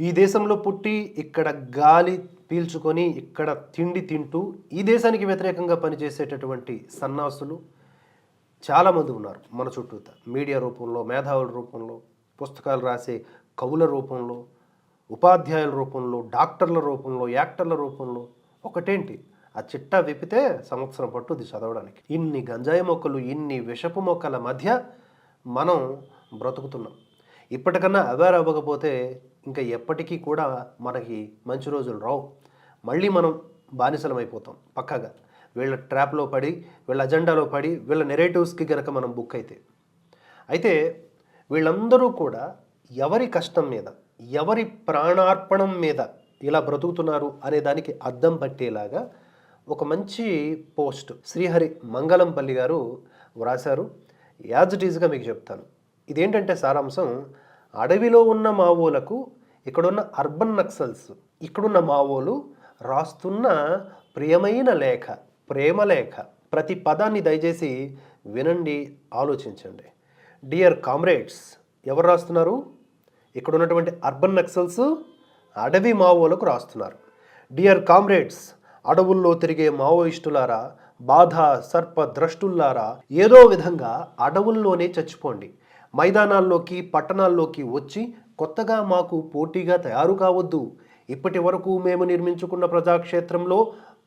ఈ దేశంలో పుట్టి ఇక్కడ గాలి పీల్చుకొని ఇక్కడ తిండి తింటూ ఈ దేశానికి వ్యతిరేకంగా పనిచేసేటటువంటి సన్నాసులు చాలామంది ఉన్నారు మన చుట్టూత. మీడియా రూపంలో మేధావుల రూపంలో పుస్తకాలు రాసే కవుల రూపంలో ఉపాధ్యాయుల రూపంలో డాక్టర్ల రూపంలో యాక్టర్ల రూపంలో ఒకటేంటి? ఆ చిట్టా విప్పితే సంవత్సరం పట్టుది చదవడానికి. ఇన్ని గంజాయి మొక్కలు ఇన్ని విషపు మొక్కల మధ్య మనం బ్రతుకుతున్నాం. ఇప్పటికన్నా అవేర్ అవ్వకపోతే ఇంకా ఎప్పటికీ కూడా మనకి మంచి రోజులు రావు. మళ్ళీ మనం బానిసలమైపోతాం పక్కగా. వీళ్ళ ట్రాప్లో పడి వీళ్ళ అజెండాలో పడి వీళ్ళ నెరేటివ్స్కి గనక మనం బుక్ అయితే. అయితే వీళ్ళందరూ కూడా ఎవరి కష్టం మీద ఎవరి ప్రాణార్పణం మీద ఇలా బ్రతుకుతున్నారు అనే దానికి అద్దం పట్టేలాగా ఒక మంచి పోస్ట్ శ్రీహరి మంగళంపల్లి గారు వ్రాశారు. యాజ్ ఇట్ ఈజ్గా మీకు చెప్తాను. ఇదేంటంటే సారాంశం అడవిలో ఉన్న మావోలకు ఇక్కడున్న అర్బన్ నక్సల్స్ ఇక్కడున్న మావోలు రాస్తున్న ప్రియమైన లేఖ ప్రేమ లేఖ ప్రతి పదాన్ని దయచేసి వినండి ఆలోచించండి. డియర్ కామ్రేడ్స్ ఎవరు రాస్తున్నారు? ఇక్కడ ఉన్నటువంటి అర్బన్ నక్సల్స్ అడవి మావోలకు రాస్తున్నారు. డియర్ కామ్రేడ్స్ అడవుల్లో తిరిగే మావోయిస్టులారా బాధ సర్ప ద్రష్టుల్లారా ఏదో విధంగా అడవుల్లోనే చచ్చిపోండి. మైదానాల్లోకి పట్టణాల్లోకి వచ్చి కొత్తగా మాకు పోటీగా తయారు కావద్దు. ఇప్పటి వరకు మేము నిర్మించుకున్న ప్రజాక్షేత్రంలో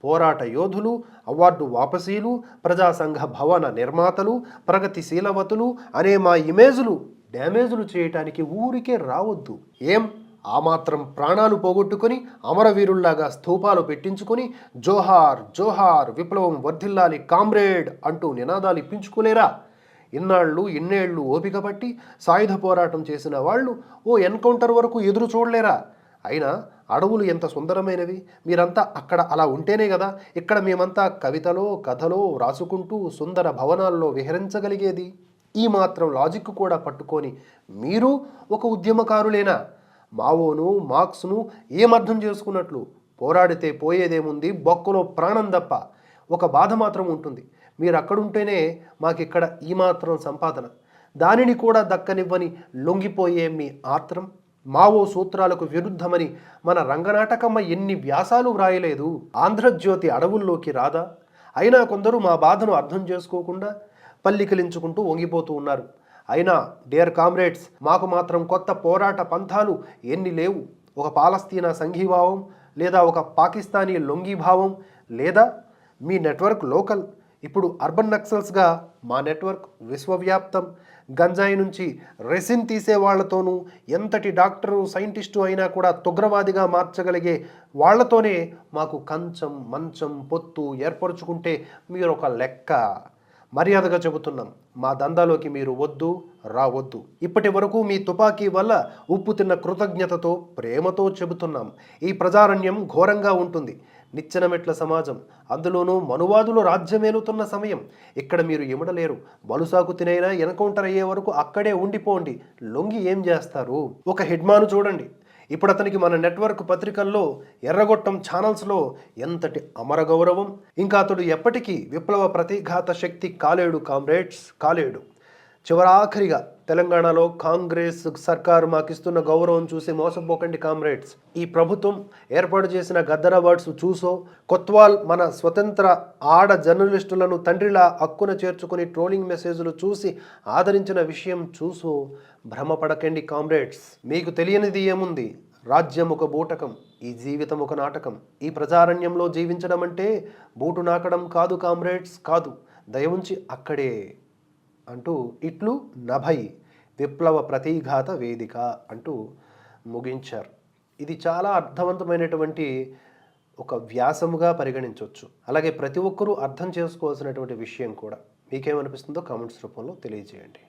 పోరాట యోధులు అవార్డు వాపసీలు ప్రజా సంఘ భవన నిర్మాతలు ప్రగతిశీలవతులు అనే మా ఇమేజులు డ్యామేజులు చేయటానికి ఊరికే రావద్దు. ఏం? ఆ మాత్రం ప్రాణాలు పోగొట్టుకొని అమరవీరుల్లాగా స్థూపాలు పెట్టించుకొని జోహార్ జోహార్ విప్లవం వర్ధిల్లాలి కామ్రేడ్ అంటూ నినాదాలు ఇప్పించుకోలేరా? ఇన్నాళ్ళు ఇన్నేళ్ళు ఓపిక పట్టి సాయుధ పోరాటం చేసిన వాళ్ళు ఓ ఎన్కౌంటర్ వరకు ఎదురు చూడలేరా? అయినా అడవులు ఎంత సుందరమైనవి? మీరంతా అక్కడ అలా ఉంటేనే కదా ఇక్కడ మేమంతా కవితలో కథలో రాసుకుంటూ సుందర భవనాల్లో విహరించగలిగేది. ఈ మాత్రం లాజిక్ కూడా పట్టుకొని మీరు ఒక ఉద్యమకారులేనా? మావోను మార్క్స్ను ఏమర్థం చేసుకున్నట్లు? పోరాడితే పోయేదేముంది? బొక్కలో ప్రాణం తప్ప. ఒక బాధ మాత్రం ఉంటుంది. మీరు అక్కడుంటేనే మాకిక్కడ ఈ మాత్రం సంపాదన. దానిని కూడా దక్కనివ్వని లొంగిపోయే మీ ఆత్రం. మావో సూత్రాలకు విరుద్ధమని మన రంగనాటకమ్మ ఎన్ని వ్యాసాలు వ్రాయలేదు. ఆంధ్రజ్యోతి అడవుల్లోకి రాదా? అయినా కొందరు మా బాధను అర్థం చేసుకోకుండా పల్లికలించుకుంటూ వంగిపోతూ ఉన్నారు. అయినా డియర్ కామ్రేడ్స్ మాకు మాత్రం కొత్త పోరాట పంథాలు ఎన్ని లేవు. ఒక పాలస్తీనా సంఘీభావం లేదా ఒక పాకిస్తానీ లొంగీభావం లేదా? మీ నెట్వర్క్ లోకల్. ఇప్పుడు అర్బన్ నక్సల్స్గా మా నెట్వర్క్ విశ్వవ్యాప్తం. గంజాయి నుంచి రెసిన్ తీసే వాళ్ళతోనూ ఎంతటి డాక్టరు సైంటిస్టు అయినా కూడా తుగ్రవాదిగా మార్చగలిగే వాళ్ళతోనే మాకు కంచం మంచం పొత్తు ఏర్పరచుకుంటే మీరు ఒక లెక్క. మర్యాదగా చెబుతున్నాం మా దందాలోకి మీరు వద్దు రావద్దు. ఇప్పటి వరకు మీ తుపాకీ వల్ల ఉప్పు తిన్న కృతజ్ఞతతో ప్రేమతో చెబుతున్నాం. ఈ ప్రజారణ్యం ఘోరంగా ఉంటుంది. నిచ్చెనమెట్ల సమాజం. అందులోనూ మనువాదులు రాజ్యమేలుతున్న సమయం. ఇక్కడ మీరు ఇమడలేరు బలుసాకు తినైనా ఎన్కౌంటర్ అయ్యే వరకు అక్కడే ఉండిపోండి. లొంగి ఏం చేస్తారు? ఒక హెడ్మాను చూడండి. ఇప్పుడు అతనికి మన నెట్వర్క్ పత్రికల్లో ఎర్రగొట్టం ఛానల్స్లో ఎంతటి అమర గౌరవం ఇంకా అతడు ఎప్పటికీ విప్లవ ప్రతిఘాత శక్తి కాలేడు కామ్రేడ్స్ కాలేడు. చివరాఖరిగా తెలంగాణలో కాంగ్రెస్ సర్కారు మాకిస్తున్న గౌరవం చూసి మోసపోకండి కామ్రేడ్స్. ఈ ప్రభుత్వం ఏర్పాటు చేసిన గద్దర్ అవార్డ్స్ చూసో కొత్వాల్ మన స్వతంత్ర ఆడ జర్నలిస్టులను తండ్రిలా హక్కున చేర్చుకుని ట్రోలింగ్ మెసేజ్లు చూసి ఆదరించిన విషయం చూసో భ్రమపడకండి కామ్రేడ్స్. మీకు తెలియనిది ఏముంది? రాజ్యం ఒక బూటకం ఈ జీవితం ఒక నాటకం. ఈ ప్రజారణ్యంలో జీవించడం అంటే బూటు నాకడం కాదు కామ్రేడ్స్ కాదు. దయవుంచి అక్కడే అంటూ ఇట్లు నభై విప్లవ ప్రతిఘాత వేదిక అంటూ ముగించారు. ఇది చాలా అర్థవంతమైనటువంటి ఒక వ్యాసముగా పరిగణించవచ్చు. అలాగే ప్రతి ఒక్కరూ అర్థం చేసుకోవాల్సినటువంటి విషయం కూడా మీకేమనిపిస్తుందో కామెంట్స్ రూపంలో తెలియజేయండి.